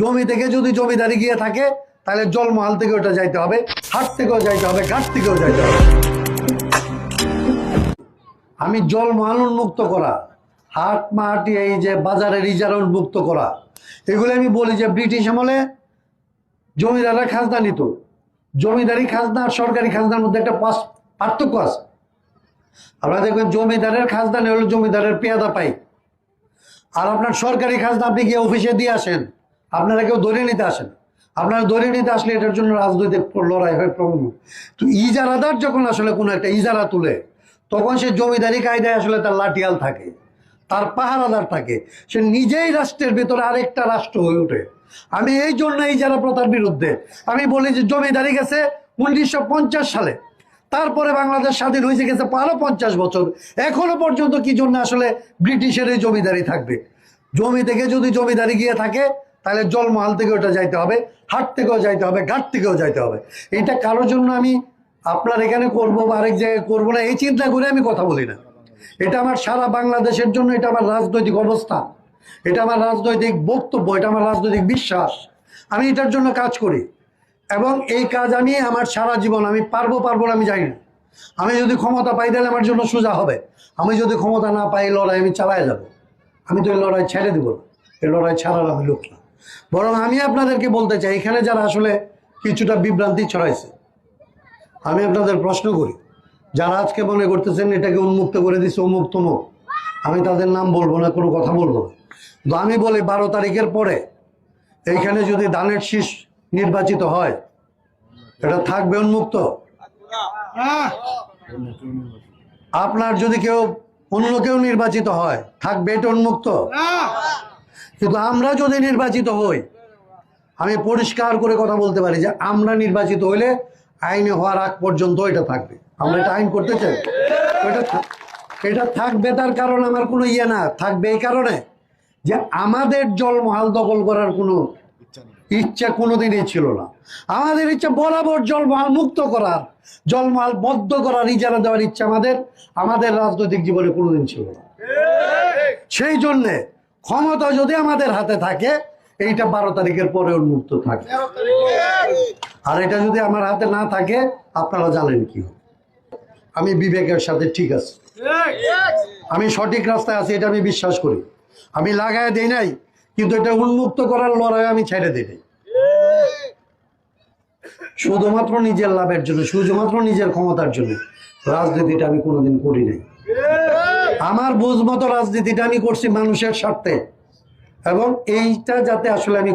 জমি থেকে যদি জমিদারি গিয়ে থাকে, তাহলে জলমহাল থেকে ওটা যাইতে হবে, হাট থেকেও যাইতে হবে, ঘাট থেকেও যাইতে হবে। আমি জলমহাল উন্মুক্ত করা, হাট মাটি এই যে বাজারে ইজারা উন্মুক্ত করা, এগুলো আমি বলি যে ব্রিটিশ আমলে জমিদাররা খাজনা নিত। জমিদারি খাজনা আর সরকারি খাজনার মধ্যে একটা পার্থক্য আছে। আপনারা দেখবেন জমিদারের খাজনা হলো জমিদারের পেয়াদা পাই। আর আপনার সরকারি খাজনা আপনি গিয়ে অফিসে দিয়ে আসেন। আপনারা কেউ ধরে নিতে আসেন। আপনারা ধরে নিতে আসলে এটার জন্য রাজনৈতিক লড়াই হয় প্রবলেম তো ইজারাদার যখন আসলে কোনো একটা ইজারা তুলে, তখন সে জমিদারি কায়দায় আসলে তার লাঠিয়াল থাকে, তার পাহারাদার থাকে। সে নিজেই রাষ্ট্রের ভেতরে আরেকটা রাষ্ট্র হয়ে ওঠে। আমি এই জন্য ইজারা প্রথার বিরুদ্ধে আমি বলি যে জমিদারি গেছে উনিশশো পঞ্চাশ সালে। তারপরে বাংলাদেশ স্বাধীন হয়েছে গেছে আরও পঞ্চাশ বছর। এখনও পর্যন্ত কি জন্য আসলে ব্রিটিশের এই জমিদারি থাকবে? জমি থেকে যদি জমিদারি গিয়ে থাকে তাহলে জলমহাল থেকে ওটা যাইতে হবে, হাট থেকেও যাইতে হবে, ঘাট থেকেও যাইতে হবে। এটা কারোর জন্য আমি আপনার এখানে করব বা আরেক জায়গায় করব না, এই চিন্তা করে আমি কথা বলি না। এটা আমার সারা বাংলাদেশের জন্য এটা আমার রাজনৈতিক অবস্থা। এটা আমার রাজনৈতিক বক্তব্য, এটা আমার রাজনৈতিক বিশ্বাস। আমি এটার জন্য কাজ করি। এবং এই কাজ আমি আমার সারা জীবন, আমি পারব পারব না আমি জানি না। আমি যদি ক্ষমতা পাই তাহলে আমার জন্য সোজা হবে। আমি যদি ক্ষমতা না পাই লড়াই আমি চালায় যাব। আমি তো এই লড়াই ছেড়ে দেবো এই লড়াই ছাড়ার আমি লোক না। বরং আমি আপনাদেরকে বলতে চাই, এখানে যারা আসলে কিছুটা বিভ্রান্তি ছড়াইছে, আমি আপনাদের প্রশ্ন করি, যারা আজকে মনে করতেছেন এটাকে উন্মুক্ত করে দিচ্ছে অমুক তমুক আমি তাদের নাম বলব না, কোনো কথা বলব না। তো আমি বলি, বারো তারিখের পরে এইখানে যদি দানের শীষ নির্বাচিত হয়, এটা থাকবে উন্মুক্ত? আপনার যদি কেউ অন্য কেউ নির্বাচিত হয়, থাকবে এটা উন্মুক্ত? কিন্তু আমরা যদি নির্বাচিত হই, আমি পরিষ্কার করে কথা বলতে পারি যে আমরা নির্বাচিত হইলে আইনে হওয়ার আগ পর্যন্ত এটা থাকবে। আমরা এটা আইন করতে চাই। এটা এটা থাকবে তার কারণ আমার কোনো ইয়ে না, থাকবে এই কারণে যে আমাদের জলমহাল দখল করার কোনো ইচ্ছা কোনোদিনই ছিল না। আমাদের ইচ্ছা বরাবর জলমহাল মুক্ত করার, জলমহাল বদ্ধ করার ইজারা দেওয়ার ইচ্ছা আমাদের আমাদের রাজনৈতিক জীবনে কোনোদিন ছিল না। সেই জন্যে ক্ষমতা যদি আমাদের হাতে থাকে এইটা বারো তারিখের পরে উন্মুক্ত থাকে আর এটা যদি আমার হাতে না থাকে আপনারা জানেন কি হবে। আমি বিবেকের সাথে ঠিক আছে। আমি সঠিক রাস্তায় আছি এটা আমি বিশ্বাস করি। আমি লাগায় দেই নাই কিন্তু এটা উন্মুক্ত করার লড়াই আমি ছেড়ে দিই নাই। শুধুমাত্র নিজের লাভের জন্য শুধুমাত্র নিজের ক্ষমতার জন্য। রাজনীতিটা আমি কোনোদিন করি নাই। আমার বুঝ মতো রাজনীতিটা আমি করছি মানুষের স্বার্থে। এবং এইটা যাতে আসলে আমি